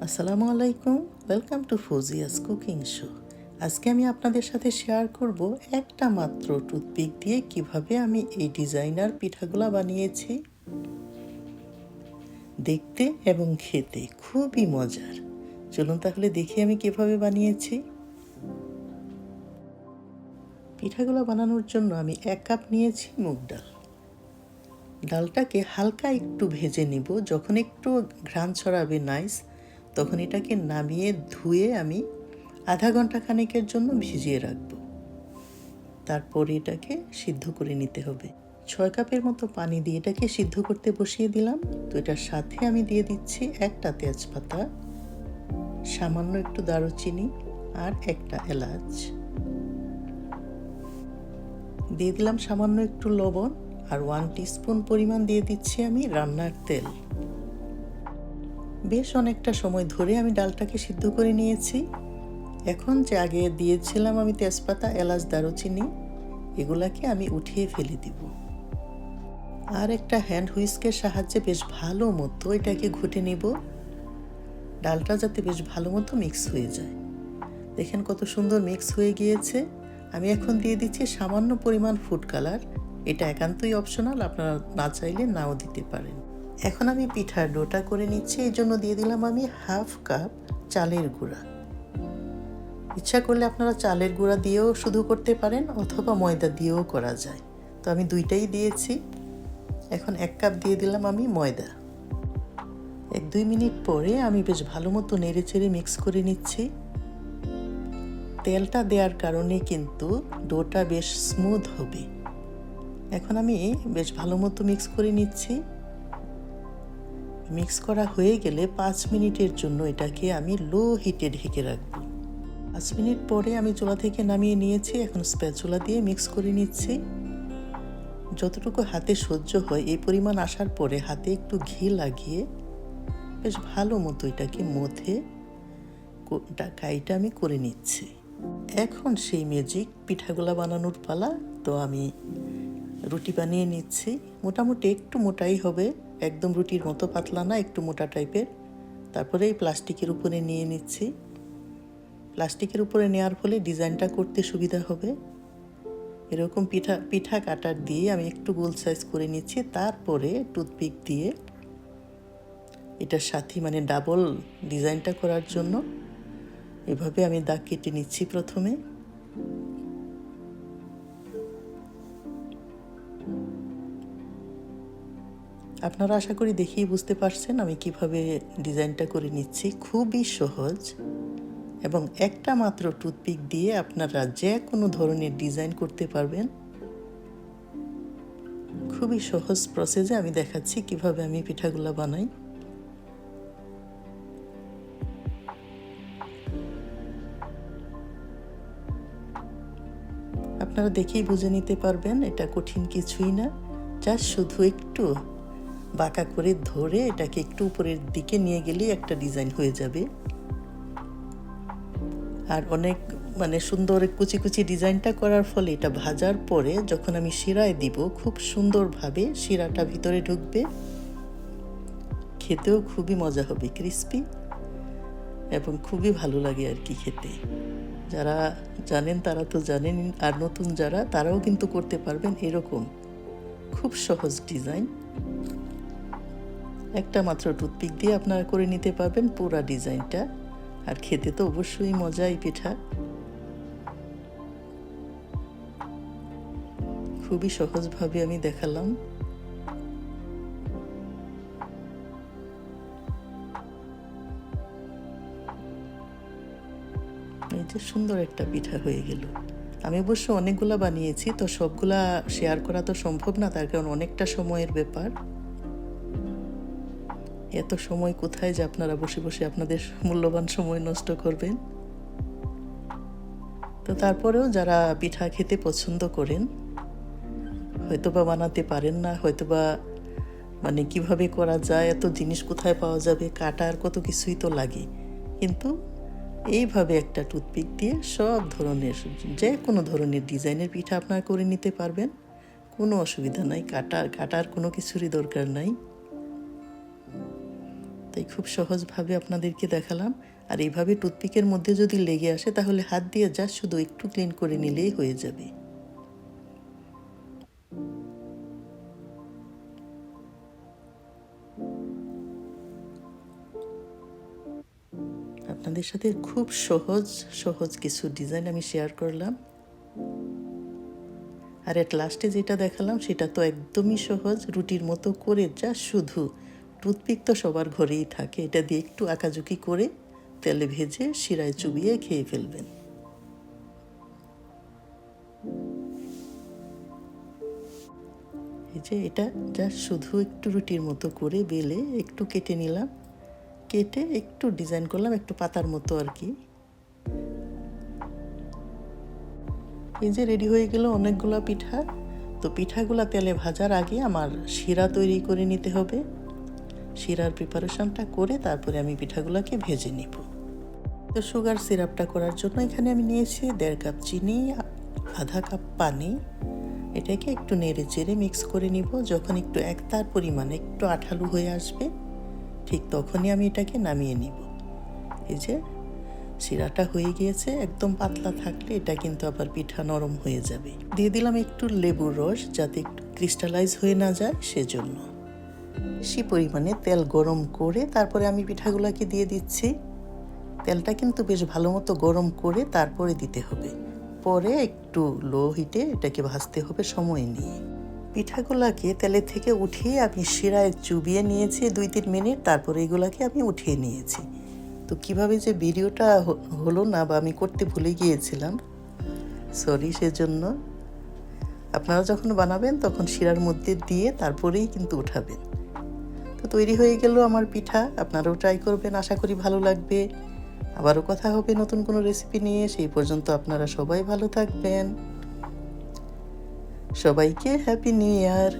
আসসালামু আলাইকুম welcome to Fauzia's cooking show আজকে আমি আপনাদের সাথে শেয়ার করব একটা মাত্র টুথপিক দিয়ে কীভাবে আমি এই ডিজাইনার পিঠাগুলা বানিয়েছি। দেখতে এবং খেতে খুবই মজার। চলুন তাহলে দেখি আমি কীভাবে বানিয়েছি। পিঠাগুলো বানানোর জন্য আমি এক কাপ নিয়েছি মুগ ডাল। ডালটাকে হালকা একটু ভেজে নিব। যখন একটু ঘ্রাণ ছড়াবে নাইস তখন এটাকে নামিয়ে ধুয়ে আমি আধা ঘণ্টা খানেকের জন্য ভিজিয়ে রাখব। তারপর এটাকে সিদ্ধ করে নিতে হবে। ছয় কাপের মতো পানি দিয়ে এটাকে সিদ্ধ করতে বসিয়ে দিলাম। তো এটার সাথে আমি দিয়ে দিচ্ছি একটা তেজপাতা, সামান্য একটু দারুচিনি আর একটা এলাচ। দিয়ে দিলাম সামান্য একটু লবণ। আর ওয়ান টিস্পুন পরিমাণ দিয়ে দিচ্ছি আমি রান্নার তেল। বেশ অনেকটা সময় ধরে আমি ডালটাকে সিদ্ধ করে নিয়েছি। এখন যে আগে দিয়েছিলাম আমি তেজপাতা, এলাচ, দারুচিনি, এগুলাকে আমি উঠিয়ে ফেলে দিব। আর একটা হ্যান্ড হুইস্কের সাহায্যে বেশ ভালো মতো এটাকে ঘুটে নিব। ডালটা যাতে বেশ ভালো মতো মিক্স হয়ে যায়। দেখেন কত সুন্দর মিক্স হয়ে গিয়েছে। আমি এখন দিয়ে দিচ্ছি সামান্য পরিমাণ ফুড কালার এটা একান্তই অপশনাল আপনারা না চাইলে নাও দিতে পারেন। এখন আমি পিঠার ডোটা করে নিচ্ছি, এই জন্য দিয়ে দিলাম আমি হাফ কাপ চালের গুঁড়া। ইচ্ছা করলে আপনারা চালের গুঁড়া দিয়েও শুধু করতে পারেন, অথবা ময়দা দিয়েও করা যায়। তো আমি দুইটাই দিয়েছি। এখন এক কাপ দিয়ে দিলাম আমি ময়দা। এক দুই মিনিট পরে আমি বেশ ভালো মতো নেড়ে চেড়ে মিক্স করে নিচ্ছি। তেলটা দেওয়ার কারণে কিন্তু ডোটা বেশ স্মুথ হবে। এখন আমি বেশ ভালো মতো মিক্স করে নিচ্ছি। মিক্স করা হয়ে গেলে পাঁচ মিনিটের জন্য এটাকে আমি লো হিটে ঢেকে রাখব। পাঁচ মিনিট পরে আমি চুলা থেকে নামিয়ে নিয়েছি, এখন স্প্যাচুলা দিয়ে মিক্স করে নিচ্ছি। যতটুকু হাতে সহ্য হয়, এই পরিমাণ আসার পরে হাতে একটু ঘি লাগিয়ে বেশ ভালো মতো এটাকে মধ্যে কাইটা আমি করে নিচ্ছি। এখন সেই ম্যাজিক পিঠাগুলা বানানোর পালা, তো আমি রুটি বানিয়ে নিচ্ছি। মোটামুটি একটু মোটাই হবে, একদম রুটির মতো পাতলা না, একটু মোটা টাইপের। তারপরে এই প্লাস্টিকের উপরে নিয়ে নিচ্ছি। প্লাস্টিকের উপরে নেওয়ার ফলে ডিজাইনটা করতে সুবিধা হবে। এরকম পিঠা পিঠা কাটার দিয়ে আমি একটু গোল সাইজ করে নিচ্ছি, তারপরে টুথপিক দিয়ে এটার সাথে মানে ডাবল ডিজাইনটা করার জন্য। এভাবে আমি দাগ কেটে নিচ্ছি প্রথমে। আপনারা আশা করি দেখেই বুঝতে পারছেন আমি কীভাবে ডিজাইনটা করে নিচ্ছি। খুবই সহজ এবং একটা মাত্র টুথপিক দিয়ে আপনারা যে কোনো ধরনের ডিজাইন করতে পারবেন। খুবই সহজ প্রসেসে আমি দেখাচ্ছি কীভাবে আমি পিঠাগুলো বানাই। আপনারা দেখেই বুঝে নিতে পারবেন, এটা কঠিন কিছুই না, জাস্ট শুধু একটু বাঁকা করে ধরে এটাকে একটু উপরের দিকে নিয়ে গেলেই একটা ডিজাইন হয়ে যাবে। আর অনেক মানে সুন্দর কুচি কুচি ডিজাইনটা করার ফলে এটা ভাজার পরে যখন আমি শিরায় দিব, খুব সুন্দরভাবে শিরাটা ভিতরে ঢুকবে। খেতেও খুবই মজা হবে, ক্রিস্পি এবং খুবই ভালো লাগে আর কি খেতে। যারা জানেন তারা তো জানেন, আর নতুন যারা তারাও কিন্তু করতে পারবেন এরকম। খুব সহজ ডিজাইন। একটা মাত্র টুথপিক দিয়ে আপনারা করে নিতে পারবেন পুরা ডিজাইনটা। আর খেতে তো অবশ্যই মজাই পিঠা। খুবই সহজভাবে আমি দেখালাম। এই যে সুন্দর একটা পিঠা হয়ে গেল। আমি অবশ্য অনেকগুলা বানিয়েছি, তো সবগুলা শেয়ার করা তো সম্ভব না, তার কারণ অনেকটা সময়ের ব্যাপার। এত সময় কোথায় যে আপনারা বসে বসে আপনাদের মূল্যবান সময় নষ্ট করবেন? তো তারপরেও যারা পিঠা খেতে পছন্দ করেন, হয়তোবা বানাতে পারেন না, হয়তোবা মানে কীভাবে করা যায়, এত জিনিস কোথায় পাওয়া যাবে, কাটার কত কিছুই তো লাগে। কিন্তু এইভাবে একটা টুথপিক দিয়ে সব ধরনের, যে কোনো ধরনের ডিজাইনের পিঠা আপনারা করে নিতে পারবেন। কোনো অসুবিধা নাই, কাটার কাটার কোনো কিছুরই দরকার নাই। তাই খুব সহজভাবে আপনাদেরকে দেখালাম। আর এইভাবে টুথপিকের মধ্যে যদি লেগে আসে, তাহলে হাত দিয়ে যা শুধু একটু ক্লিন করে নিলেই হয়ে যাবে। আপনাদের সাথে খুব সহজ সহজ কিছু ডিজাইন আমি শেয়ার করলাম। আর এট লাস্টে যেটা দেখালাম, সেটা তো একদমই সহজ। রুটির মতো করে যা শুধু টুথপিক তো সবার ঘরেই থাকে। এটা দিয়ে একটু আঁকাঝুকি করে তেলে ভেজে শিরায় চুবিয়ে খেয়ে ফেলবেন। এই যে এটা যা শুধু একটু রুটির মতো করে বেলে একটু কেটে নিলাম। কেটে একটু ডিজাইন করলাম, একটু পাতার মতো আর কি। এই যে রেডি হয়ে গেল অনেকগুলো পিঠা। তো পিঠাগুলা তেলে ভাজার আগে আমার শিরা তৈরি করে নিতে হবে। শিরার প্রিপারেশনটা করে তারপরে আমি পিঠাগুলোকে ভেজে নিব। তো সুগার সিরাপটা করার জন্য এখানে আমি নিয়েছি দেড় কাপ চিনি, আধা কাপ পানি। এটাকে একটু নেড়ে চেড়ে মিক্স করে নিব। যখন একটু এক তার পরিমাণে, একটু আঠালু হয়ে আসবে, ঠিক তখনই আমি এটাকে নামিয়ে নিব। এই যে, শিরাটা হয়ে গিয়েছে, একদম পাতলা থাকলে এটা কিন্তু আবার পিঠা নরম হয়ে যাবে। দিয়ে দিলাম একটু লেবুর রস, যাতে একটু ক্রিস্টালাইজ হয়ে না যায় সেজন্য। বেশি পরিমাণে তেল গরম করে তারপরে আমি পিঠাগুলোকে দিয়ে দিচ্ছি। তেলটা কিন্তু বেশ ভালো মতো গরম করে তারপরে দিতে হবে। পরে একটু লো হিটে এটাকে ভাজতে হবে সময় নিয়ে। পিঠাগুলাকে তেলে থেকে উঠিয়ে আমি শিরায় চুবিয়ে নিয়েছি দুই তিন মিনিট, তারপরে এগুলাকে আমি উঠিয়ে নিয়েছি। তো কীভাবে যে ভিডিওটা হলো না বা আমি করতে ভুলে গিয়েছিলাম, সরি সেজন্য। আপনারা যখন বানাবেন তখন শিরার মধ্যে দিয়ে তারপরেই কিন্তু উঠাবেন। তো তৈরি হয়ে গেল আমার পিঠা। আপনারাও ট্রাই করবেন, আশা করি ভালো লাগবে। আবারও কথা হবে নতুন কোনো রেসিপি নিয়ে। সেই পর্যন্ত আপনারা সবাই ভালো থাকবেন। সবাইকে হ্যাপি নিউ ইয়ার